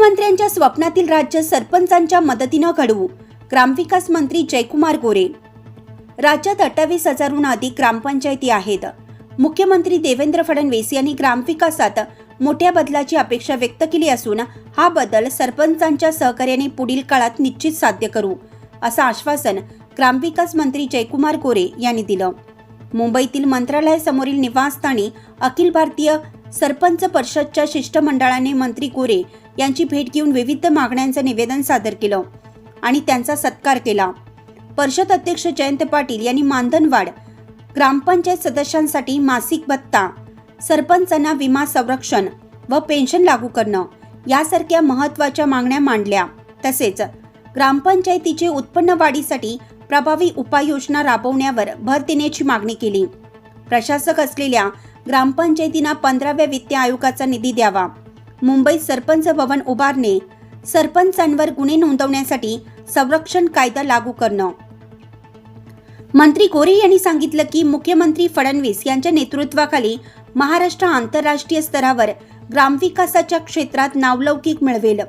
मुख्यमंत्र्यांच्या स्वप्नातील राज्य सरपंचांच्या मदतीनं घडवू. ग्रामविकास मंत्री जयकुमार गोरे. राज्यात अठ्ठावीस हजारहून अधिक ग्रामपंचायती आहेत. मुख्यमंत्री देवेंद्र फडणवीस यांनी ग्रामविकासात मोठ्या बदलाची अपेक्षा व्यक्त केली असून हा बदल सरपंचांच्या सहकार्याने पुढील काळात निश्चित साध्य करू असं आश्वासन ग्रामविकास मंत्री जयकुमार गोरे यांनी दिलं. मुंबईतील मंत्रालयासमोरील निवासस्थानी अखिल भारतीय सरपंच परिषदच्या शिष्टमंडळाने मंत्री गोरे यांची भेट घेऊन विविध मागण्यांचं निवेदन सादर केलं आणि त्यांचा सत्कार केला. परिषद अध्यक्ष जयंत पाटील यांनी मानधनवाढ ग्रामपंचायत सदस्यांसाठी मासिक भत्ता सरपंचांना विमा संरक्षण व पेन्शन लागू करणं यासारख्या महत्त्वाच्या मागण्या मांडल्या. तसेच ग्रामपंचायतीचे उत्पन्न वाढीसाठी प्रभावी उपाययोजना राबवण्यावर भर देण्याची मागणी केली. प्रशासक असलेल्या ग्रामपंचायतींना पंधराव्या वित्त आयोगाचा निधी द्यावा. मुंबईत सरपंच भवन उभारणे सरपंचांवर गुन्हे नोंदवण्यासाठी संरक्षण कायदा लागू करणं. मंत्री गोरे यांनी सांगितलं की मुख्यमंत्री फडणवीस यांच्या नेतृत्वाखाली महाराष्ट्र आंतरराष्ट्रीय स्तरावर ग्रामविकासाच्या क्षेत्रात नावलौकिक मिळवेल.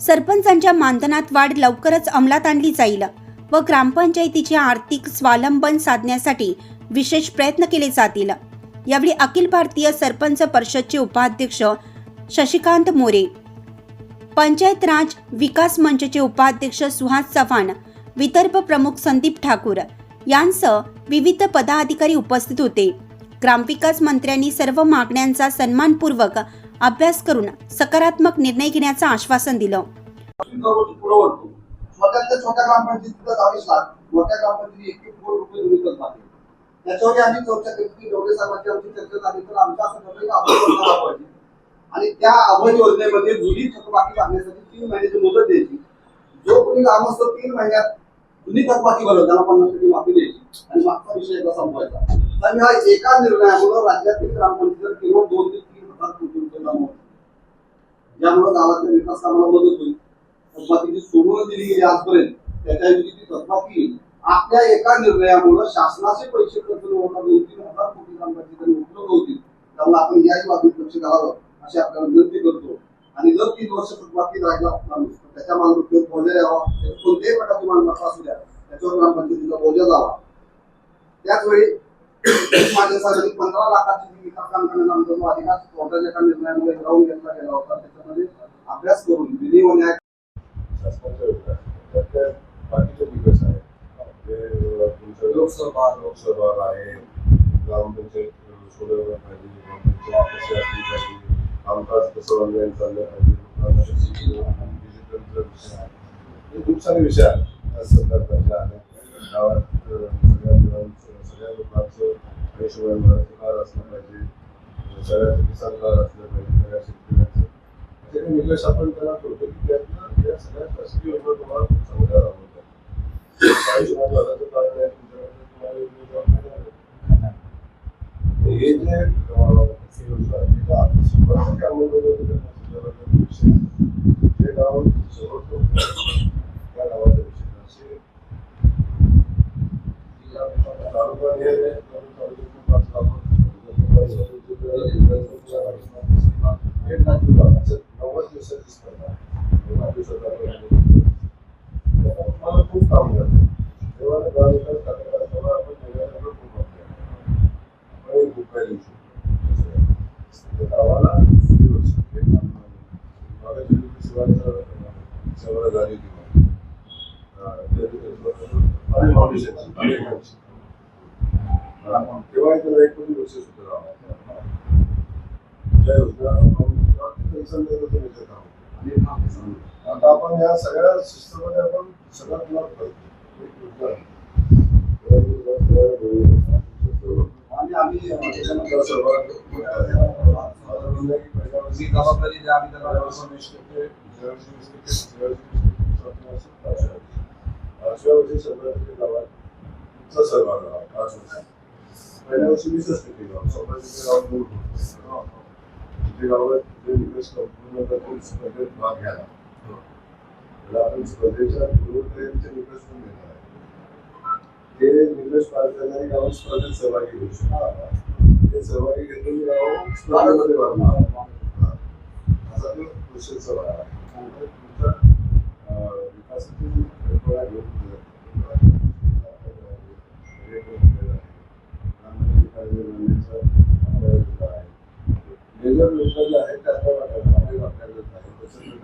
सरपंचांच्या मानधनात वाढ लवकरच अंमलात आणली जाईल व ग्रामपंचायतीचे आर्थिक स्वावलंबन साधण्यासाठी विशेष प्रयत्न केले जातील. यावेळी अखिल भारतीय सरपंच परिषदचे उपाध्यक्ष शशिकांत मोरे. पंचायत राज विकास मंचचे उपाध्यक्ष सुहास चव्हाण विदर्भ प्रमुख संदीप ठाकूर यांसह विविध पदाधिकारी उपस्थित होते. ग्रामविकास मंत्र्यांनी सर्व मागण्यांचा सन्मानपूर्वक अभ्यास करून सकारात्मक निर्णय घेण्याचं आश्वासन दिलं. त्याच्यावर आम्ही चर्चा केली की डोळे साहेबांची आमची चर्चा झाली तर आमचं असं ठरलं की आपण पाहिजे आणि त्या अभय योजनेमध्ये जुनी थकबाकी भरण्यासाठी तीन महिन्याची मुदत द्यायची. जो कोणी ग्रामस्थ तीन महिन्यात जुनी थकबाकी भरत त्याला पन्नास टक्के माफी द्यायची. आणि मागचा विषय एकदा संपवायचा. तर ह्या एका निर्णयामुळे राज्यातील ग्रामपंचायत केवळ दोन ते तीन हजार कोटी रुपये जमा होतात ज्यामुळे गावातल्या विकास कामाला मदत होईल. थकबाकीची सोडून दिली गेली आजपर्यंत. त्याच्याऐवजी ती थकबाकी आपल्या एका निर्णयामुळे शासनाचे पैसे खर्च होता दोन तीन हजार कोटी ग्रामपंचायतींनी उपलब्ध होतील. त्यामुळे आपण याही बाबतीत लक्ष घालावं. अशी आपल्याला विनंती करतो. आणि जर तीन वर्ष थकबाकी राहिला माणूस त्याच्या मालमत्तेवर बोजा यावा कोणत्याही प्रकारची मालमत्ता असू द्या. त्याच्यावर ग्रामपंचायतीचा बोजा जावा. त्याचवेळी माझ्यासाठी पंधरा लाखाची जी विकास काम करण्याचा आमचा जो अधिकार कोर्टाच्या एका निर्णयामुळे हिरावून घेतला गेला होता. त्याच्यामध्ये अभ्यास करून विधी व न्याय बाकीचे विकास आहेत. म्हणजे लोकसभा. लोकसभा आहे. ग्रामपंचायत सोडवलं पाहिजे. ग्रामपंचायत कशी असली पाहिजे. कामकाज कसं ऑनलाईन चाललं पाहिजे लोकांना कशी हे खूप सारे विषय आहेत आज गावात सगळ्या मुलांचं सगळ्या लोकांचं आणि शिवाय घराचं कार असलं पाहिजे सगळ्याचं किसान कार असलं पाहिजे सगळ्या शेतकऱ्यांचं असे काही निकष आपण त्याला ठेवतो की त्यातनं त्या सगळ्या शासकीय योजना तुम्हाला खूप चांगल्या राबवतात काही घराचं कारण आहे तुमच्याकडे तुम्हाला योजना हे जे अं, योजना आहे तिथं आपण शंभर टक्के अंमलबजावणी करण्याची जबाबदारी विषय आहे. जे गाव सर्वोत्तम त्या गावाचा विषय आहे. असे तालुका हे आहे, तालुक्यातून पाच गावं, हे असं नव्वद दिवसाची स्पर्धा आहे. नव्वद दिवसात आपण मला खूप काम करतो तेव्हा ग्रामविकास कार्यक्रम तेव्हा आपण वेगळ्या खूप आपल्या आपण एक रुपया देऊ शकतो त्या गावाला किती वर्ष हे काम करतो. मला जे लोक शिवायचं सगळं झाली ती आणि फाउंडेशन तेव्हा इथं एक कोणी बक्षीस होतं गावाला. ज्या योजना आपण पेन्शन देतो ते मिळत आहोत. आता आपण या सगळ्या सिस्टममध्ये आपण सगळं तुला करतो आणि आम्ही त्याच्यानंतर त्याच्यानंतर सर्वात ही जबाबदारी जी आम्ही त्याला वर्षी शंभर गावात तुमचा सहभाग पाच पहिल्या वर्षी वीसच टक्के गाव तिथे गावात जे निकष कंपनी ते स्पर्धेत भाग घ्यायला त्याला आपण स्पर्धेच्या गुणवत्तेचे निकष पण देणार आहे ते निकष पार करणारी स्पर्धेत सहभागी होऊ शकतात ते सहभागी घेतलेली स्पर्धेमध्ये भाग हा. असा तो क्वेश्चनचा आहे तुमच्या विकासाची जी कल्पना घेऊन आहे. योजना ज्या आहेत त्या आपल्याला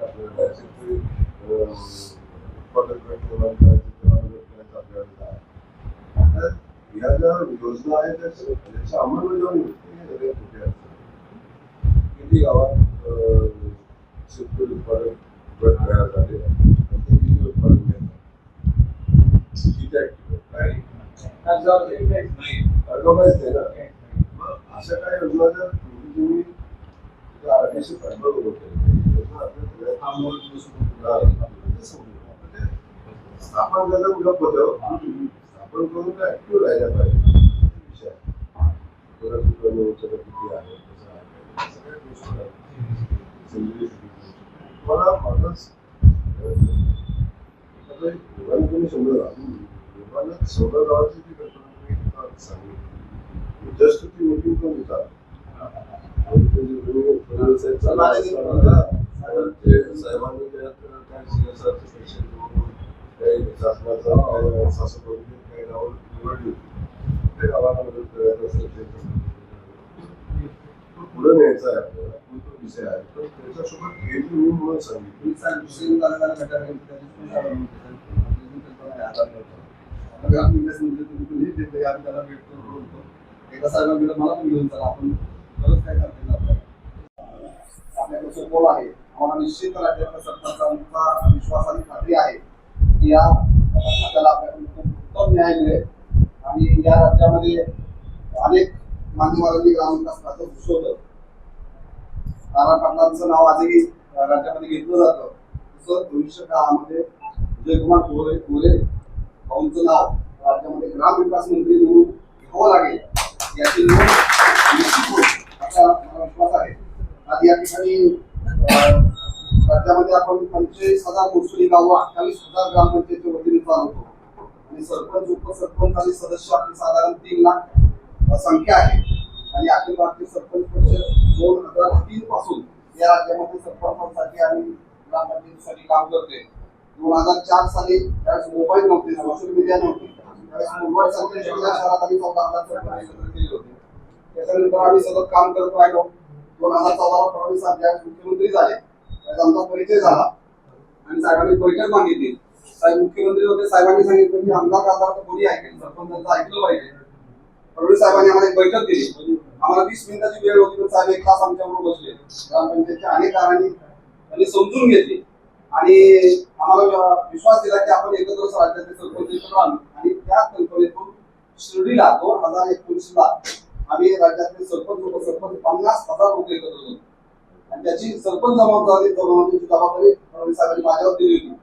आपल्याला शेतकरी, अं, उत्पादक गट निर्माण करायचे, त्याला मदत करायचं आपल्याला आहे. आता या ज्या योजना आहेत त्या सगळ्या- त्याच्या अंमलबजावणी सगळ्यात किती गावात शेतकरी उत्पादक गट तयार झाले किती उत्पादन घेतात किती ऍक्टिव्ह काय ऑर्गनाईज नाही ना अशा काही योजना जर तुम्ही आरटीसी फायबर स्थापन झालं होतं? स्थापन करून ऍक्टिव्ह राहिला पाहिजे? कोणाची कमी उचल किती आहे सगळ्या गोष्टी मला माझंच आता एक लोकांनी तुम्ही शंभर गाव लोकांना शंभर गावाची जी कल्पना सांगितली जस्ट ती मीटिंग पण देतात साहेबांनी त्यात काय CSR काही शासनाचा काय शासन वगैरे काही गावं निवडली होती. गावाला मदत करायचं असेल ते पुढे न्यायचा आहे आपल्याला तो विषय आहे. तर त्याच्यासोबत हे मी म्हणून सांगितलं. एकदा साहेबांकडे मला पण घेऊन चला. आपण काय करता येईल आपल्याला. आपल्याकडे सोपवलं आहे? आम्हाला निश्चित राज्याच्या सरकारचा विश्वास आणि खात्री आहे. की या आपल्याला आपल्याकडून उत्तम न्याय मिळेल. आणि या राज्यामध्ये अनेक मान्यवरांनी ग्रामविकास खातं घुसवलं पाटलांचं नाव आजही राज्यामध्ये घेतलं जातं. तसं भविष्य काळामध्ये जयकुमार गोरे गोरे भाऊंचं नाव राज्यामध्ये ग्रामविकास मंत्री म्हणून घ्यावं लागेल. याची नोंद निश्चित होईल असा मला विश्वास आहे. आज या ठिकाणी राज्यामध्ये आपण पंचेचाळीस हजार महसुली गावं अठ्ठावीस हजार ग्रामपंचायतच्या वतीने चालवतो. आणि सरपंच उपसरपंच आणि सदस्य आपली साधारण तीन लाख संख्या आहे. आणि अखिल भारतीय सरपंच परिषद दोन हजार तीन पासून या राज्यामध्ये सरपंचांसाठी आणि ग्रामपंचायतीसाठी काम करते दोन हजार चार साली त्यावेळेस मोबाईल नव्हते सोशल मीडिया नव्हती. त्यावेळेस मोबाईल संख्या शहरात आम्ही चौदा हजार सरपंच एकत्र केले होते. त्याच्यानंतर आम्ही सतत काम करत राहिलो. दोन हजार चौदाला फडणवीस साहेब ज्यावेळेस मुख्यमंत्री झाले. त्याचा आमचा परिचय झाला. आणि साहेबांनी बैठक मागितली. साहेब मुख्यमंत्री होते साहेबांनी सांगितलं की आमदार खासदार तर कोणी ऐकेल सरपंचांचं ऐकलं पाहिजे. परवडी साहेबांनी आम्हाला एक बैठक दिली. आम्हाला वीस मिनिटाची वेळ होती पण साहेब एक तास आमच्याबरोबर बसले. ग्रामपंचायतच्या अनेक कारणांनी त्यांनी समजून घेतली. आणि आम्हाला विश्वास दिला की आपण एकत्रच राज्याचे सरपंच एकत्र आणू. आणि त्या कल्पनेतून शिर्डीला दोन हजार एकोणीसला आम्ही राज्यातले सरपंच उपसरपंच पन्नास हजार लोक एकत्र होतो आणि त्याची सरपंच जबाबदारी जबाबदारीची जबाबदारी साहेबांनी माझ्यावर दिली होती.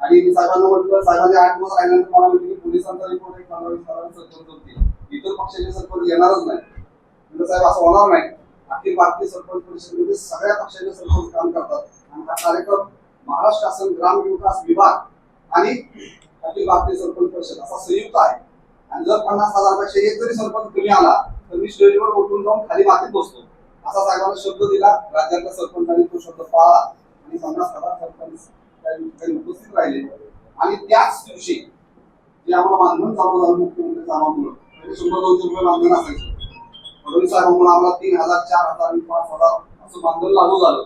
आणि मी साहेबांना म्हटलं साहेबांनी आठ दिवस राहिल्यानंतर मला म्हटलं की पोलिसांचा रिपोर्ट एक पंधरा वीस हजार सरपंच होते इतर पक्षाचे सरपंच येणारच नाही म्हणजे साहेब असं होणार नाही. अखिल भारतीय सरपंच परिषदेमध्ये सगळ्या पक्षाचे सरपंच काम करतात. आणि हा कार्यक्रम महाराष्ट्र शासन ग्राम विकास विभाग आणि अखिल भारतीय सरपंच परिषद असा संयुक्त आहे. आणि जर पन्नास हजारपेक्षा एक जरी सरपंच कमी आला तर मी स्टेजवर उठून जाऊन खाली मातीत बसतो. असा साहेबांना शब्द दिला. राज्यातल्या सरपंचांनी तो शब्द पाळला. आणि पन्नास हजार सरपंच त्या उपस्थित राहिले. आणि त्याच दिवशी जे आम्हाला मानधन चालू झालं मुख्यमंत्री साहेबांमुळे. म्हणजे शंभर दोनशे रुपये मानधन असायचं. फडणवीस साहेबांमुळे आम्हाला तीन हजार चार हजार आणि पाच हजार असं मानधन लागू झालं.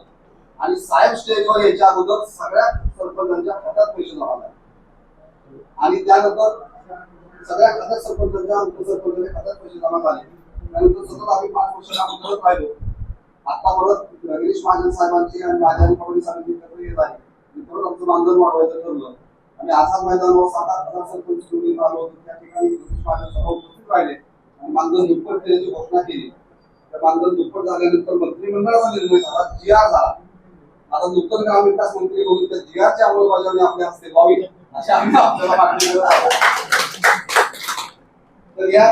आणि साहेब स्टेजवर यायच्या अगोदर सगळ्या सरपंचांच्या खात्यात पैसे जमा झाले. आणि त्यानंतर सगळ्या खात्यात सरपंचांच्या उपसरपंचांच्या खात्यात पैसे जमा झाले. त्यानंतर सतत आम्ही पाच वर्ष काम करत राहिलो. आता परत गिरीश महाजन साहेबांची आणि माझ्या आणि फडणवीसांची एकत्र येत आहे. परत आमचं मानधन वाढवायचं ठरलं. आणि आझाद मैदानावर सात आठ हजार सरपंच निवडून आलो होतो. त्या ठिकाणी गिरीश महाजन सभा उपस्थित राहिले. आणि मानधन दुप्पट केल्याची घोषणा केली. त्या मानधन दुप्पट झाल्यानंतर मंत्रिमंडळाचा निर्णय झाला जी आर झाला. आता नूतन ग्रामविकास मंत्री म्हणून त्या जी आरची अंमलबजावणी आपल्या हस्ते व्हावी अशी आम्ही आपल्याला मागणी करत आहोत. तर या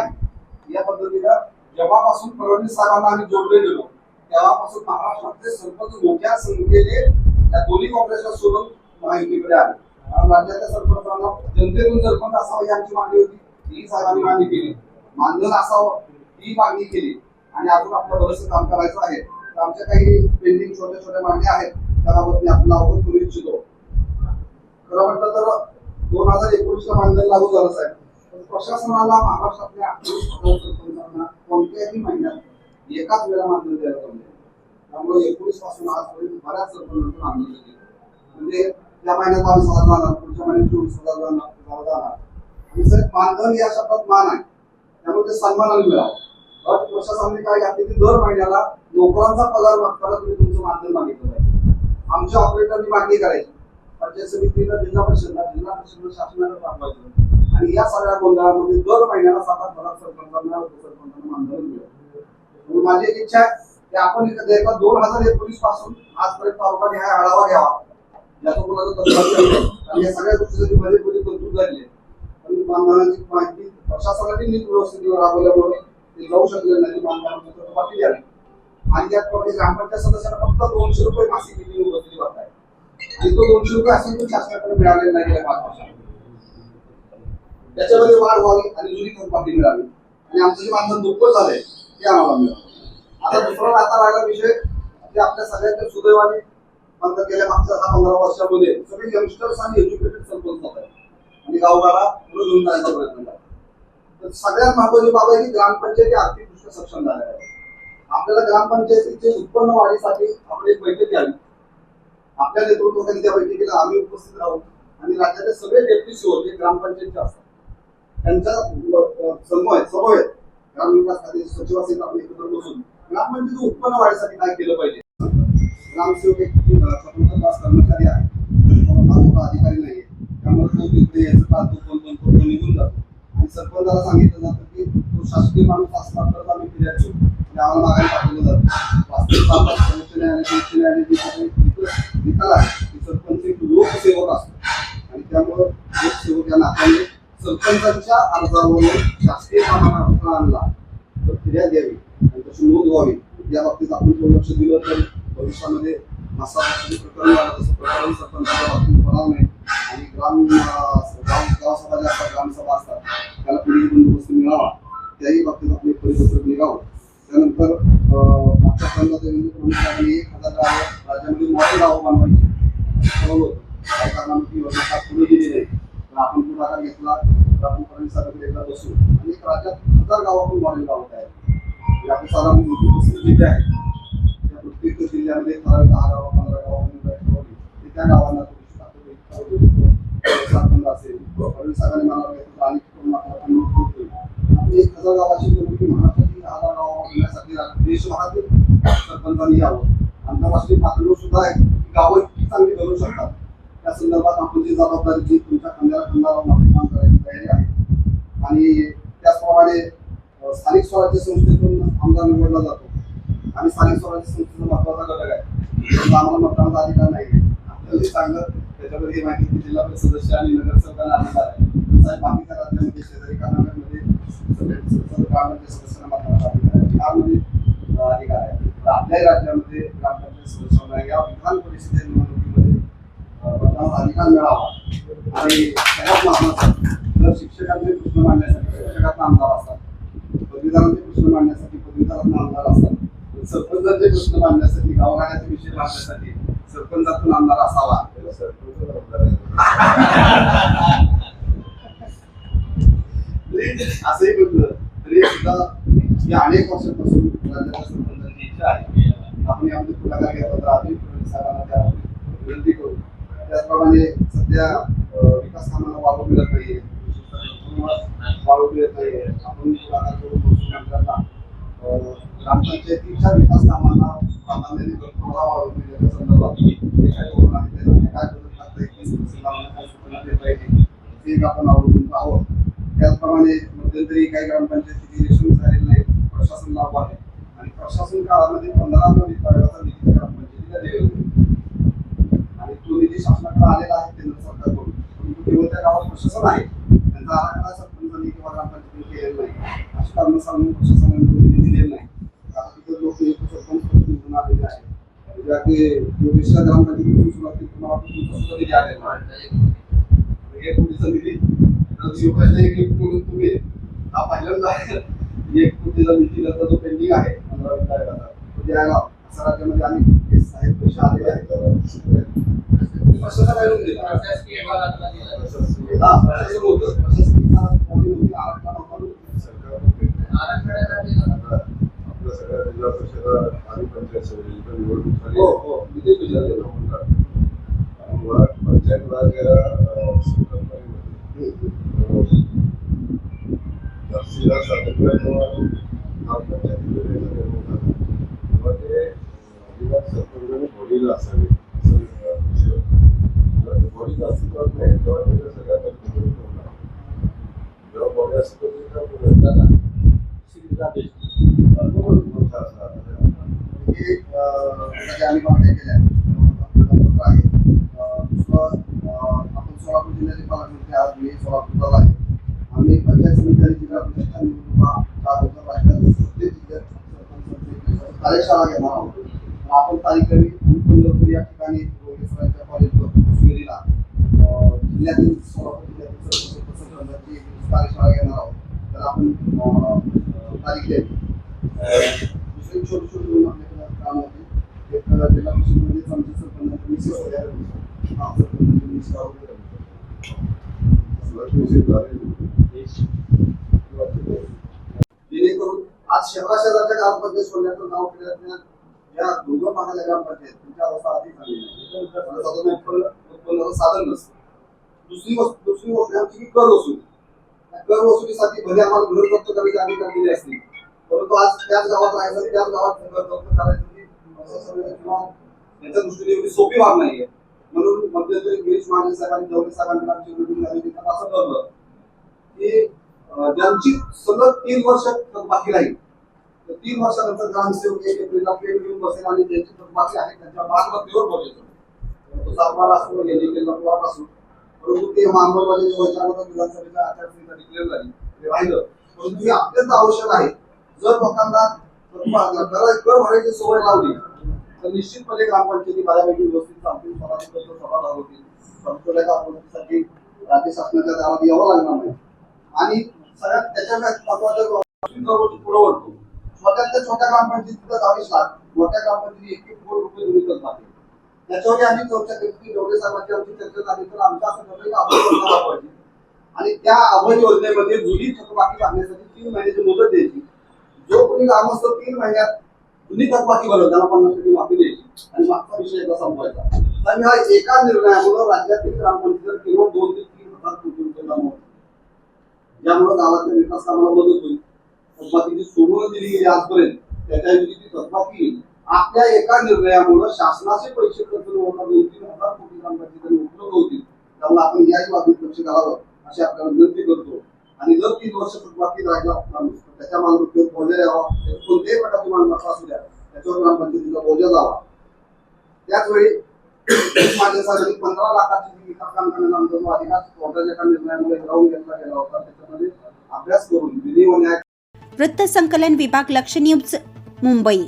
या पद्धतीला जेव्हापासून फडणवीस साहेबांना आम्ही जोडले गेलो तेव्हापासून महाराष्ट्रातले सरपंच मोठ्या संख्येने या दोन्ही काँग्रेसला सोडून महायुतीकडे आले. कारण राज्यातल्या सरपंचांना जनतेतून सरपंच असावं ही आमची मागणी होती. ही साहेबांनी मागणी केली. मानधन असावं ही मागणी केली. आणि अजून आपलं बरंच काम करायचं आहे. तर आमच्या काही पेंडिंग छोट्या छोट्या मागण्या आहेत. त्याबाबत मी आपला अवगत करू इच्छितो. खरं म्हटलं तर दोन हजार एकोणीसला मानधन लागू झालं साहेब. प्रशासनाला महाराष्ट्रातल्या सरपंचांना कोणत्याही महिन्यात एकाच वेळा मानधन द्यायला पाहिजे. त्यामुळे एकोणीसपासून आजपर्यंत बऱ्याच सरपंचांचं मानधन गेलं म्हणजे त्या महिन्यात बावीस हजार जाणार पुढच्या महिन्यात चोवीस हजार जाणार हजार जाणार. आणि साहेब मानधन या शब्दात मान आहे त्यामुळे ते सन्मानाने मिळावं. पण प्रशासनाने काय घातले की दर महिन्याला नोकरांचा पगार मागताना तुम्ही तुमचं मानधन मागितलं पाहिजे. आमच्या ऑपरेटरनी मागणी करायची. पंचायत समितीला जिल्हा परिषदला जिल्हा परिषदला शासनाला पाठवायचं. आणि या सगळ्या गोंधळामध्ये दर महिन्याला सात आठ हजार सरपंचांना उपसरपंचांना मानधन मिळेल. माझी एक इच्छा आहे आपण एखाद्या एका दोन हजार एकोणीसपासून आजपर्यंत तालुका हा आढावा घ्यावा. याचा कोणाचा आणि या सगळ्या गोष्टीसाठी बजेटमध्ये तरतूद झाली आहे पण माहिती प्रशासनाने नीट व्यवस्थित राबवल्यामुळे ते जाऊ शकले नाही मानधनाची थकबाकी द्यावी आणि त्याचप्रमाणे ग्रामपंचायत सदस्यांना फक्त दोनशे रुपये मासिक किती वसुली करताय आणि तो दोनशे रुपये असेल तर शासनाकडे मिळालेला नाही गेल्या पाच वर्षात त्याच्यामध्ये वाढ व्हावी आणि जुनी थकबाकी मिळावी. आणि आमचं जे मानधन दुप्पट झालंय ते आम्हाला मिळालं आता दुसरा आता राहिला विषय म्हणजे आपल्या सगळ्यांच्या सुदैवाने म्हणतात गेल्या मागच्या दहा पंधरा वर्षामध्ये. सगळे यंगस्टर्स आणि एज्युकेटेड सरपंच होत. आहेत आणि गावगाडा पुढे घेऊन जायचा प्रयत्न झाला. तर सगळ्यात महत्वाची बाब आहे की ग्रामपंचायती आर्थिकदृष्ट्या सक्षम झाल्या आहेत. आपल्याला ग्रामपंचायतीचे उत्पन्न वाढीसाठी आपण एक बैठक घ्यावी. आपल्या नेतृत्वाखाली त्या बैठकीला आम्ही उपस्थित राहू. आणि राज्याचे सगळे डेप्टी सीओ जे ग्रामपंचायतचे असतात त्यांच्या अ, समूह समवेत ग्रामविकास खाते सचिव असेल आपण एकत्र बसून ग्रामपंचायतीचं उत्पन्न वाढीसाठी काय केलं पाहिजे? ग्रामसेवक एक स्वतंत्र तास कर्मचारी आहे माझा अधिकारी नाही त्यामुळे तो तिथे याचं पाच तो कोण कोण निघून जातो. आणि सरपंचाला सांगितलं जातं की तो शासकीय माणूस असला तर आम्ही फिर्याचो गावाला आम्हाला मागायला पाठवलं जातं. वास्तविक पाहता सर्वोच्च उच्च निकाल आहे की सरपंच एक लोकसेवक असतो. आणि त्यामुळं लोकसेवक या नात्याने सरपंचांच्या अर्जावरून शासकीय कामाला आणला. तर फिर्याद द्यावी. आणि नोंद व्हावी. या बाबतीत आपण थोडं लक्ष दिलं तर भविष्यामध्ये मासा प्रकरण झालं तसं प्रकरण सरपंचाच्या बाबतीत होणार नाही आणि ग्राम ग्रामसभा ज्या असतात ग्रामसभा असतात त्याला पुढील बंदोबस्त मिळावा. त्याही बाबतीत आपले परिपत्रक निघावं त्यानंतर मागच्या काळात देवेंद्र फडणवीस साहेबांनी एक हजार गावं राज्यामध्ये मॉडेल गावं बनवायची. ठरवलं काही कारणामुळे ती योजना फार पुढे गेली नाही. पण आपण पुढाकार घेतला तर आपण फडणवीस साहेबांकडे एकदा बसू. आणि एक राज्यात हजार गावं आपण मॉडेल गावत तयार आपले साधारण त्या प्रत्येक जिल्ह्यामध्ये दहा गावं पंधरा गावं ते त्या गावांना असेल फडणवीस साहेबांनी म्हणावं आणि एक हजार गावाची निवडणूक महाराष्ट्रातील हजार गावं बनवण्यासाठी देशभरातील सरपंचांनी यावं आंतरराष्ट्रीय पातळीवर सुद्धा आहे गावं इतकी चांगली शकतात त्या संदर्भात आपण जी जबाबदारी जी तुमच्या खांद्याला खांदा लावून करायची तयारी आहे आणि त्याचप्रमाणे स्थानिक स्वराज्य संस्थेतून आमदार निवडला जातो. आणि स्थानिक स्वराज्य संस्थेचा महत्त्वाचा घटक आहे. आम्हाला मतदानाचा अधिकार नाही आपल्याला चांगलं सांगत त्याच्यामध्ये माहिती की जिल्हा परिषद सदस्य आणि नगरसेवकांना अधिकार आहे. साहेब बाकीच्या राज्यामध्ये शेजारी कर्नाटकमध्ये ग्रामपंचायत सदस्यांना मतदानाचा अधिकार आहे. बिहारमध्ये अधिकार आहे. तर आपल्याही राज्यामध्ये ग्रामपंचायत सदस्यांना या विधान परिषदे निवडणुकीमध्ये मतदानाचा अधिकार मिळावा. आणि सगळ्यात महत्वाचं जर शिक्षकांचे प्रश्न मांडण्यासाठी शिक्षकांना आमदार असतात पदवीधरांचे प्रश्न मांडण्यासाठी पदवीधरांना आमदार असतात. सरपंचांचे प्रश्न मांडण्यासाठी गावगाड्याचे विषय मांडण्यासाठी सरपंचातून आमदार असावा. तरी असंही म्हटलं. तरी सुद्धा ही अनेक वर्षापासून राज्याच्या सरपंचांची इच्छा आहे. आपण यामध्ये पुढाकार घेतला तर आम्ही साहेबांना त्या विनंती करू. त्याचप्रमाणे सध्या विकास वाव मिळत नाहीये. वाव मिळत नाहीये. आपण पुढाकार करून मुख्यमंत्र्यांना अं, ग्रामपंचायतीच्या विकास कामांना प्राधान्याने थोडा वाव संदर्भात. जे काही धोरण आहे त्याच्यामध्ये काय बदल करता येईल काय सूचना देता ते एक आपण अवलंबून आहोत त्याचप्रमाणे मध्यंतरी काही ग्रामपंचायतीचे इलेक्शन झालेले नाही प्रशासन लागू आहे. आणि प्रशासन काळामध्ये पंधरा विभागाचा निधी ग्रामपंचायतीला दिलेला होता. आणि तो निधी शासनाकडे आलेला आहे केंद्र सरकारकडून. परंतु केवळ त्या गावात प्रशासन आहे. त्यांचा आराखडा सरपंचांनी किंवा ग्रामपंचायतीने केलेला नाही. अशा कारण सांगून प्रशासनाने तो निधी दिलेला नाही आता तिथे लोक नियुक्त सरपंच पद निवडून आलेले आहेत म्हणजे अगदी योगेशच्या ग्रामपंचायतीतून सुरुवातीत एक तर शिवकाशला एक कोटी तुम्ही हा पहिल्यांदा एक कोटीचा निधी त्याचा जो पेंडिंग आहे पंधरा तो असं राज्यामध्ये आम्ही साहेब पैसे आलेले आहेत. दिला. हा, प्रशासन होतं. आरक्षण जिल्हा परिषदा आणि पंचायत समितीच्या निवडणूक झाली पंचायत राज या अं, संकल्पनेमध्ये निर्माण झाला. तेव्हा ते अजिबात असावे असं अं, विषय होता. जेव्हा ते बॉडीचं अस्तित्वात नाही तेव्हा त्याच्या सगळ्या पद्धतीने होणार जेव्हा बॉडी अस्तित्वात येईल तेव्हा दादा, श्रीराम मोठा असणार हे, आम्ही. आपल्याला पत्र आहे. दुसरं, आपण सोलापूर जिल्ह्याचे पालकमंत्री आहात. मी सोलापूरचा आहे. आम्ही पंचायत समिती आणि जिल्हा परिषदच्या निवडणुका. राज्यात जिल्ह्यात सरपंचांची कार्यशाळा घेणार आहोत. आपण तारीख रवी पंढरपूर या ठिकाणी योगेश्वरांच्या कॉलेजवर जिल्ह्यातील सोलापूर जिल्ह्यातील कार्यशाळा घेणार आहोत तर आपण तारीख द्यावी दुसरी छोटी छोटी आपल्याकडे काम होते जिल्हा परिषदमध्येच आमचे सरपंच मिसेस हा सरपंच जेणेकरून आज शहरा शहराच्या ग्रामपंचायत सोडण्याचं नाव केल्याच्या या दुर्गम भागाच्या ग्रामपंचायत त्यांची अवस्था अधिक उत्पन्न उत्पन्नाचं साधन नसतं. दुसरी वस्तू दुसरी गोष्ट आमची कर वसूल. कर वसुलीसाठी भले आम्हाला गृहकर्त जप्त करायचे अधिकार असतील परंतु आज त्याच गावात राहायचं त्याच गावात गृहकर्त करायचं. याच्या दृष्टीने एवढी सोपी बाब नाहीये. म्हणून मध्यंतरी गिरीश महाजन साहेबांनी जवळे साहेबांना आमची मीटिंग झाली तिथं असं ठरलं की ज्यांची सलग तीन वर्ष थकबाकी राहील तर तीन वर्षानंतर ग्रामसेवक एक एप्रिलला पेट घेऊन बसेल आणि ज्यांची थकबाकी आहे त्यांच्या मालमत्तेवर बोलायचं तो सातबारा असो गेली केला प्लॉट असो परंतु ते अंमलबजावणी योजनामध्ये विधानसभेच्या आचारसंहिता डिक्लेअर झाली ते राहिलं. परंतु हे अत्यंत आवश्यक आहे. जर लोकांना कर भरायची सवय लावली तर निश्चितपणे ग्रामपंचायती बऱ्यापैकी व्यवस्थित चालतील. स्वतःचे सभा होतील संस्थेच्या कामासाठी राज्य शासनाच्या दारात यावं लागणार नाही. आणि सगळ्यात त्याच्यात महत्वाचं गोष्टी पुढे वाढतो छोट्यातल्या छोट्या ग्रामपंचायतीचा दहावीस लाख मोठ्या ग्रामपंचायती एक एक कोटी रुपये दोन्ही करत आहे त्याच्यावर आम्ही चर्चा केली की डोळे साहेबांची आमची चर्चा झाली तर आमचं असं ठरलं की अभय योजना राबवायची आणि त्या अभय योजनेमध्ये जुनी थकबाकी काढण्यासाठी तीन महिन्याची मुदत द्यायची. जो कोणी ग्रामस्थ तीन महिन्यात तुम्ही थकबाकी भरलं त्याला पन्नास टक्के माफी द्यायची. आणि मागचा विषय एकदा संपवायचा. तर हा एका निर्णयामुळे राज्यातील ग्रामपंचायत केवळ दोन ते तीन हजार कोटी रुपये जमा ज्यामुळे गावाच्या विकास कामाला मदत होईल. थकबाकीची सोडून दिली गेली आजपर्यंत. त्याच्याऐवजी ती थकबाकी आपल्या एका निर्णयामुळे शासनाचे पैसे खर्च होता दोन तीन हजार कोटी ग्रामपंचायतीने उपलब्ध होतील. त्यामुळे आपण याही बाबतीत लक्ष घालावं. अशी आपल्याला विनंती करतो. आणि जर तीन वर्ष थकबाकी राहिला माणूस तर त्याच्या मालमत्तेवर बोजा यावा कोणत्याही प्रकारची मालमत्ता असू द्या त्याच्यावर ग्रामपंचायतीचा बोजा जावा. त्याचवेळी माझ्या साहेबांनी पंधरा लाखाची जी विकास काम करण्याचा जो अधिकार कोर्टाच्या एका निर्णयामुळे हिरावून घेतला गेला होता. त्याच्यामध्ये अभ्यास करून विधी व न्याय वृत्तसंकलन विभाग लक्ष न्यूज मुंबई.